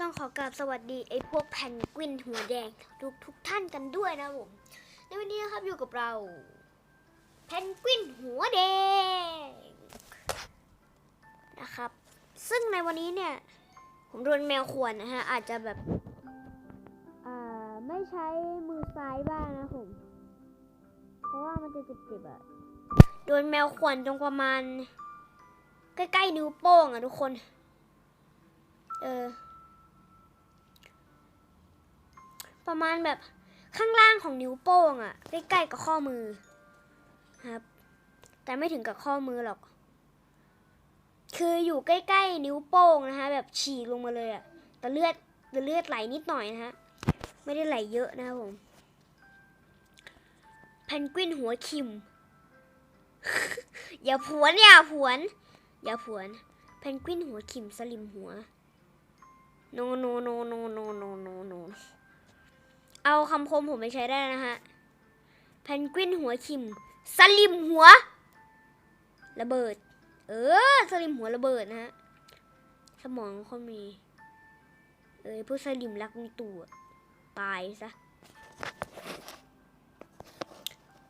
ต้องขอกราบสวัสดีไอ้พวกแพนกวินหัวแดงทุกทุกท่านกันด้วยนะผม ในวันนี้นะครับอยู่กับเรา แพนกวินหัวแดงนะครับ ซึ่งในวันนี้เนี่ย ผมโดนแมวข่วนนะฮะ อาจจะแบบอ่าไม่ใช้มือซ้ายบ้างนะผม เพราะว่ามันจะเจ็บๆอะโดนแมวข่วนตรงประมาณ ใกล้ๆนิ้วโป้งอะทุกคน เออ ประมาณแบบข้างล่างของนิ้วโป้งอะใกล้ๆกับข้อมือครับ แต่ไม่ถึงกับข้อมือหรอก คืออยู่ใกล้ๆนิ้วโป้งนะคะ แบบฉีกลงมาเลยอะแต่เลือดแต่เลือดไหลนิดหน่อยนะฮะไม่ได้ไหลเยอะนะครับผมแพนกวินหัวคิม อย่าผวนอย่าผวน อย่าผวนแพนกวินหัวขิมสลิมหัวโนโนโนโนโนโนโนโน เอาคำคมผมไปใช้ได้นะฮะแพนกวินหัวขิม สลิมหัว ระเบิด เออ สลิมหัวระเบิดนะฮะ สมองเขามี เอ้ยพวกสลิมรักมีตัวตายซะ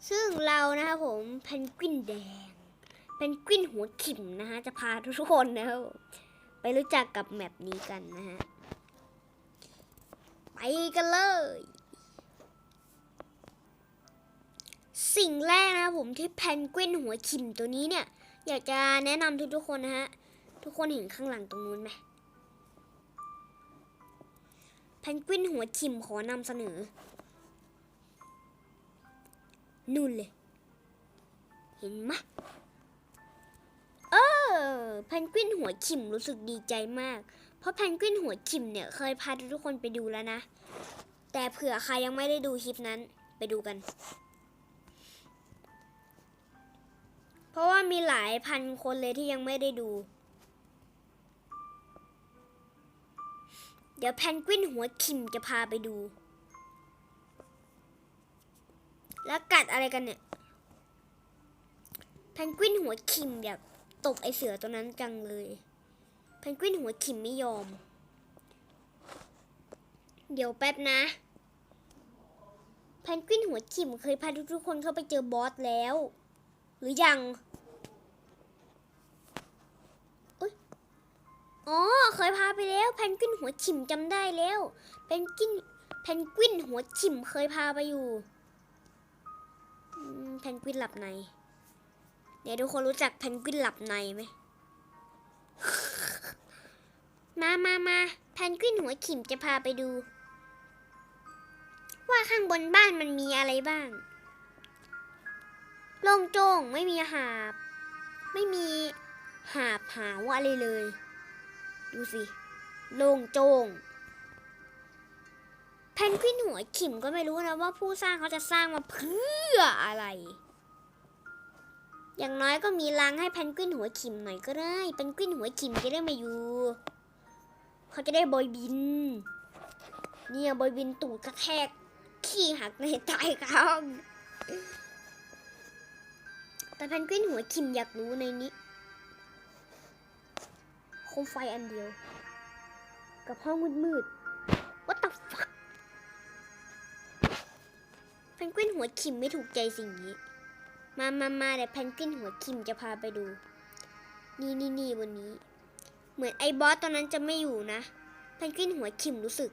ซึ่งเรานะครับผมแพนกวินแดงเป็นกวินหัวขิมนะฮะ จะพาทุกคนนะครับไปรู้จักกับแมปนี้กันนะฮะ ไปกันเลย สิ่งแรกนะผมที่แพนกวินหัวขิมตัวนี้เนี่ย อยากจะแนะนำทุกๆคนนะฮะ ทุกคนเห็นข้างหลังตรงนู้นไหมแพนกวินหัวขิมขอนำเสนอ นู่นเลย เห็นไหมเออแพนกวินหัวขิมรู้สึกดีใจมาก เพราะแพนกวินหัวขิมเนี่ยเคยพาทุกคนไปดูแล้วนะ แต่เผื่อใครยังไม่ได้ดูคลิปนั้นไปดูกัน ราะว่ามีหลายพันคนเลยที่ยังไม่ได้ดู เดี๋ยวแพนกวินหัวขิมจะพาไปดู แล้วกัดอะไรกันเนี่ย แพนกวินหัวขิมอยากตบไอเสือตัวนั้นจังเลย แพนกวินหัวขิมไม่ยอม เดี๋ยวแป๊บนะแพนกวินหัวขิมเคยพาทุกๆคนเข้าไปเจอบอสแล้ว หรือยังอ๋อ เคยพาไปแล้วแพนกวินหัวขิมจำได้แล้วแพนกวินแพนกวินหัวขิมเคยพาไปอยู่แพนกวินหลับใน เดี๋ยวทุกคนรู้จักแพนกวินหลับในไหม มามามาแพนกวินหัวขิมจะพาไปดู ว่าข้างบนบ้านมันมีอะไรบ้าง โล่งโจ้งไม่มีหาบ ไม่มีหาบหาวอะไรเลย ดูสิ โล่งโจ้งแพนกวินหัวขิมก็ไม่รู้นะว่าผู้สร้างเขาจะสร้างมาเพื่ออะไร อย่างน้อยก็มีรังให้แพนกวินหัวขิมหน่อยก็ได้ แพนกวินหัวขิมจะได้มาอยู่ เขาจะได้บอยบิน เนี่ยบอยบินตูดกระแทก ขี้หักในใต้เขา แต่แพนกวินหัวขิมอยากรู้ในนี้โคมไฟอันเดียว กับห้องมืดๆ What the fuck แพนกวินหัวขิมไม่ถูกใจสิ่งนี้ มามามาเดี๋ยวแพนกวินหัวคิมจะพาไปดู นี่นี่นี่บนนี้ เหมือนไอ้บอสตอนนั้นจะไม่อยู่นะแพนกวินหัวคิมรู้สึก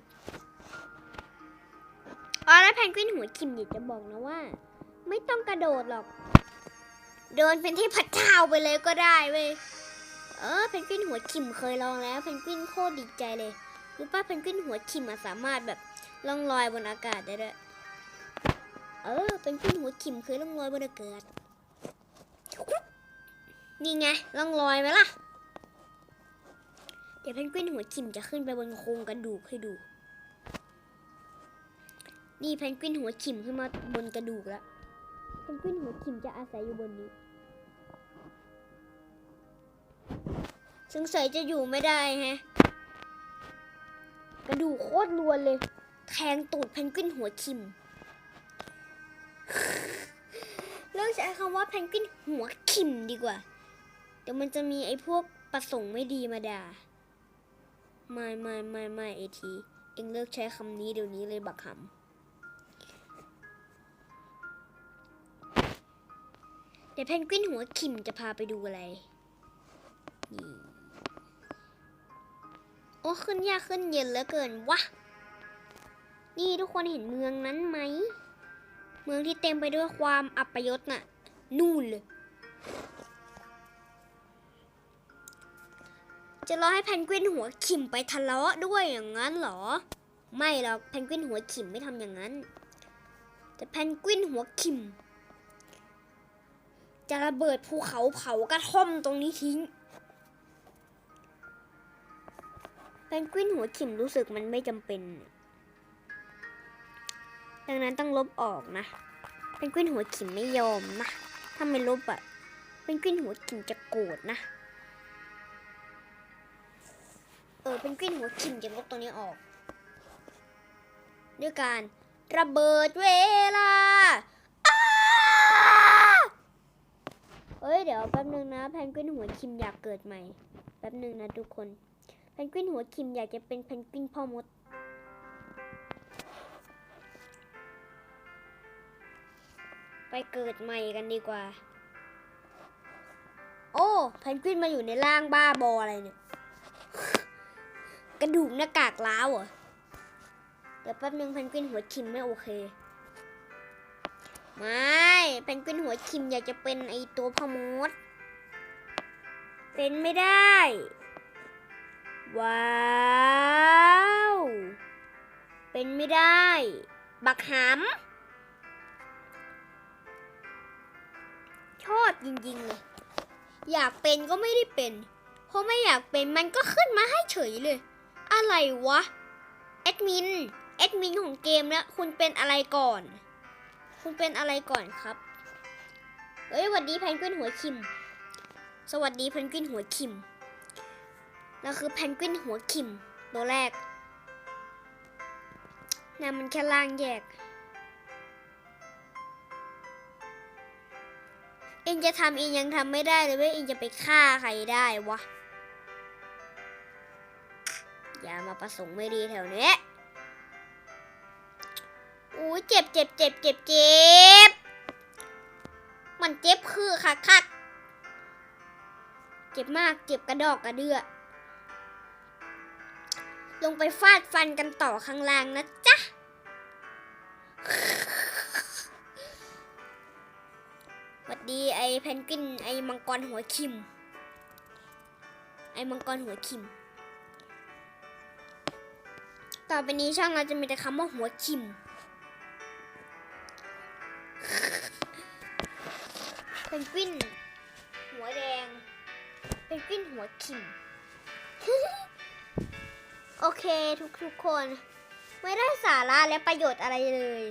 อ๋อแล้วแพนกวินหัวคิมอยากจะบอกนะว่า ไม่ต้องกระโดดหรอก เดินเป็นเทพเจ้าไปเลยก็ได้เว้ยเออแพนกวินหัวคิมเคยลองแล้วแพนกวินโคตรดีใจเลยรู้ป่ะแพนกวินหัวคิมอะสามารถแบบล่องลอยบนอากาศได้ด้วยเออเป็นขึ้นหัวขิมเคยล่องลอยบนอากาศนี่ไงล่องลอยไหมล่ะ เดี๋ยวเพนกวินหัวขิมจะขึ้นไปบนโครงกระดูกให้ดู นี่เพนกวินหัวขิมขึ้นมาบนกระดูกแล้วเพนกวินหัวขิมจะอาศัยอยู่บนนี้ สงสัยจะอยู่ไม่ได้ฮะ กระดูกโคตรรวนเลย แทงตูดเพนกวินหัวขิมเลิกใช้คำว่าแพนกวินหัวขิมดีกว่า เดี๋ยวมันจะมีไอ้พวกประสงค์ไม่ดีมาด่า ไม่ไม่ไม่ไม่เอที เองเลิกใช้คำนี้เดี๋ยวนี้เลยบักหำเดี๋ยวเพนกวินหัวขิมจะพาไปดูอะไรนี่ อ้ขึ้นยากขึ้นเย็นเหลือเกินวะ นี่ทุกคนเห็นเมืองนั้นไหม เมืองที่เต็มไปด้วยความอัปยศน่ะ นู่นเลย จะรอให้เพนกวินหัวขิมไปทะเลาะด้วยอย่างนั้นเหรอ ไม่หรอกเพนกวินหัวขิมไม่ทำอย่างนั้น แต่เพนกวินหัวขิม จะระเบิดภูเขาเผากระท่อมตรงนี้ทิ้ง นกวินหัวขิมรู้สึกมันไม่จำเป็น ดังนั้นต้องลบออกนะเพนกวินหัวขิมไม่ยอมนะ ถ้าไม่ลบอะเพนกวินหัวขิมจะโกรธนะ เออเป็นกวินหัวขิมจะลบตรงนี้ออก ด้วยการระเบิดเวลาเฮ้ยเดี๋ยวแป๊บนึงนะแพนกวินหัวคิมอยากเกิดใหม่ แป๊บนึงนะทุกคน แพนกวินหัวคิมอยากจะเป็นแพนกวินพ่อมด ไปเกิดใหม่กันดีกว่า โอ้แพนกวินมาอยู่ในร่างบ้าบออะไรเนี่ย กระดูกหน้ากากล้าวเหรอ เดี๋ยวแป๊บนึงเพนกวินหัวคิมไม่โอเค ไม่เพนกวินหัวคิมอยากจะเป็นไอตัวพมด เป็นไม่ได้ ว้าว เป็นไม่ได้ บักหำชอบจริงๆเลย อยากเป็นก็ไม่ได้เป็น เพราะไม่อยากเป็นมันก็ขึ้นมาให้เฉยเลย อะไรวะ แอดมิน แอดมินของเกมแล้วคุณเป็นอะไรก่อน คุณเป็นอะไรก่อนครับ เอ้ยสวัสดีแพนกวินหัวคิม สวัสดีแพนกวินหัวคิม เราคือแพนกวินหัวคิมตัวแรกนามันแค่ล่างแยกเองจะทำเองยังทำไม่ได้เลยเว้ยเองจะไปฆ่าใครได้วะ อย่ามาประสงค์ไม่ดีแถวนี้อู้เจ็บเจ็บเจ็บเจ็บเจ็บ มันเจ็บคือคักคักเจ็บมากเจ็บกระดอกกระเดือ ลงไปฟาดฟันกันต่อข้างล่างนะจ๊ะสวัสดีไอเพนกวินไอมังกรหัวคิม ไอมังกรหัวคิม ต่อไปนี้ช่องเราจะมีแต่คำว่าหัวคิมเป็นกวินหัวแดง เป็นกวินหัวคิม โอเคทุกทุกๆคน ไม่ได้สาระและประโยชน์อะไรเลย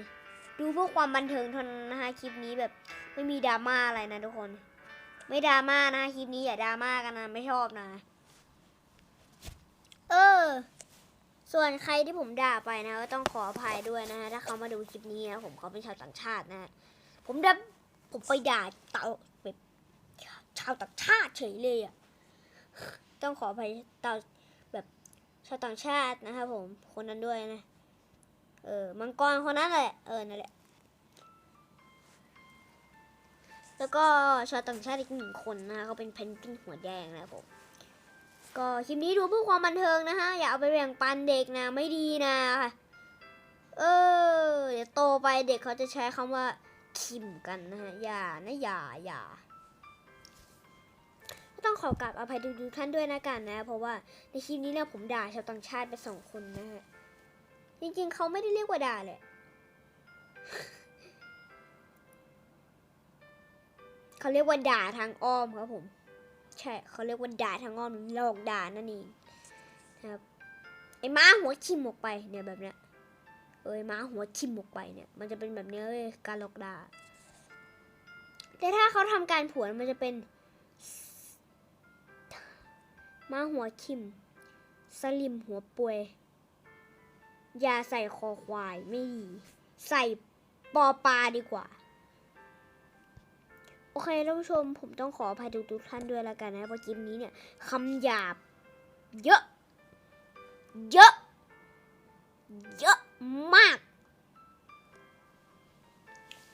ดูเพื่อความบันเทิงเท่านั้นนะคะคลิปนี้แบบไม่มีดราม่าอะไรนะทุกคน ไม่ดราม่านะคลิปนี้อย่าดราม่ากันนะไม่ชอบนะ เออ ส่วนใครที่ผมด่าไปนะก็ต้องขออภัยด้วยนะฮะถ้าเขามาดูคลิปนี้นะผมเขาเป็นชาวต่างชาตินะ ผมด่าผมไปด่าเต่าแบบชาวต่างชาติเฉยเลยอะต้องขออภัยเต่า ชาวต่างชาตินะครับผมคนนั้นด้วยนะ เออมังกรคนนั้นแหละเออนั่นแหละ แล้วก็ชาวต่างชาติอีกหนึ่งคนนะเขาเป็นเพนกวินหัวแดงนะครับผมก็คลิปนี้ดูเพื่อความบันเทิงนะฮะอย่าเอาไปแบ่งปันเด็กนะไม่ดีนะเออเดี๋ยวโตไปเด็กเขาจะใช้คำว่าคิมกันนะฮะอย่านะอย่าอย่า ต้องขอกราบอภัยทุกท่านด้วยนะกันนะ เพราะว่าในคลิปนี้เนี่ยผมด่าชาวต่างชาติไปสองคนนะฮะจริงๆเขาไม่ได้เรียกว่าด่าเลยเขาเรียกว่าด่าทางอ้อมครับผม ใช่เขาเรียกว่าด่าทางอ้อมหรือหลอกด่านั่นเองนะครับไอ้ม้าหัวชิมออกไปเนี่ยแบบเนี้ยเอ้ยม้าหัวชิมออกไปเนี่ย มันจะเป็นแบบนี้เลยการหลอกด่าแต่ถ้าเขาทำการผวนมันจะเป็น ม้าหัวชิม สลิมหัวป่วย อย่าใส่คอควายไม่ดี ใส่ปอปลาดีกว่า โอเคท่านผู้ชม ผมต้องขออภัยทุกๆท่านด้วยแล้วกันนะเพราะคลิปนี้เนี่ยคำหยาบ เยอะ เยอะ เยอะมาก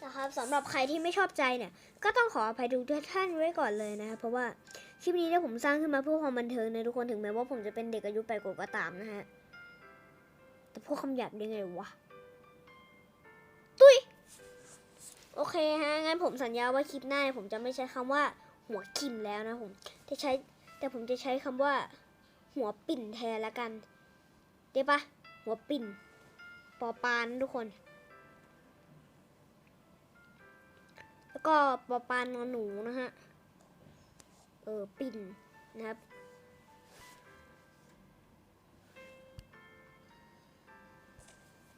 นะครับสำหรับใครที่ไม่ชอบใจเนี่ย ก็ต้องขออภัยทุกท่านไว้ก่อนเลยนะครับเพราะว่า คลิปนี้เนี่ยผมสร้างขึ้นมาเพื่อความบันเทิงนะทุกคนถึงแม้ว่าผมจะเป็นเด็กอายุแปดขวบก็ตามนะฮะ แต่พวกคำหยาบยังไงวะ ตุ้ย โอเคฮะ งั้นผมสัญญาว่าคลิปหน้าผมจะไม่ใช้คำว่าหัวคิมแล้วนะผมจะใช้แต่ผมจะใช้คำว่า หัวปิ่นแทนละกัน ได้ปะหัวปิ่น ปอปานทุกคน แล้วก็ปอปานนอนหนูนะฮะ เออปิ่นนะครับ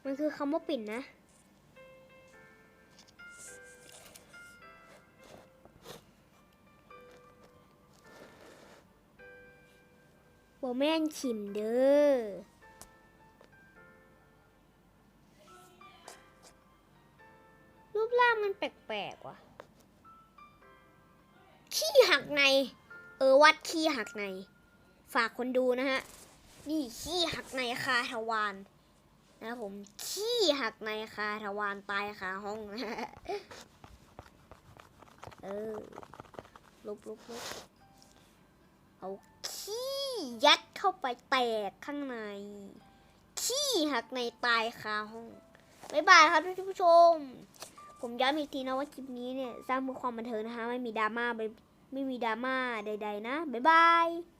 มันคือคำว่าปิ่นนะ บอแม่นขิมเด้อ รูปร่างมันแปลกๆว่ะ ขี้หักใน เออวัดขี้หักใน ฝากคนดูนะฮะ นี่ขี้หักในคาทวานนะผมขี้หักในคาทวานตายคาห้องนะเออลุบลุบลุบเอาขี้ยัดเข้าไปแตกข้างใน ขี้หักในตายคาห้องบ๊ายบายครับท่านผู้ชม ผมย้ำอีกทีนะว่าคลิปนี้เนี่ยสร้างเพื่อความบันเทิงนะคะ ไม่มีดราม่าไม่ไม่มีดราม่าใด ๆ นะ บ๊ายบาย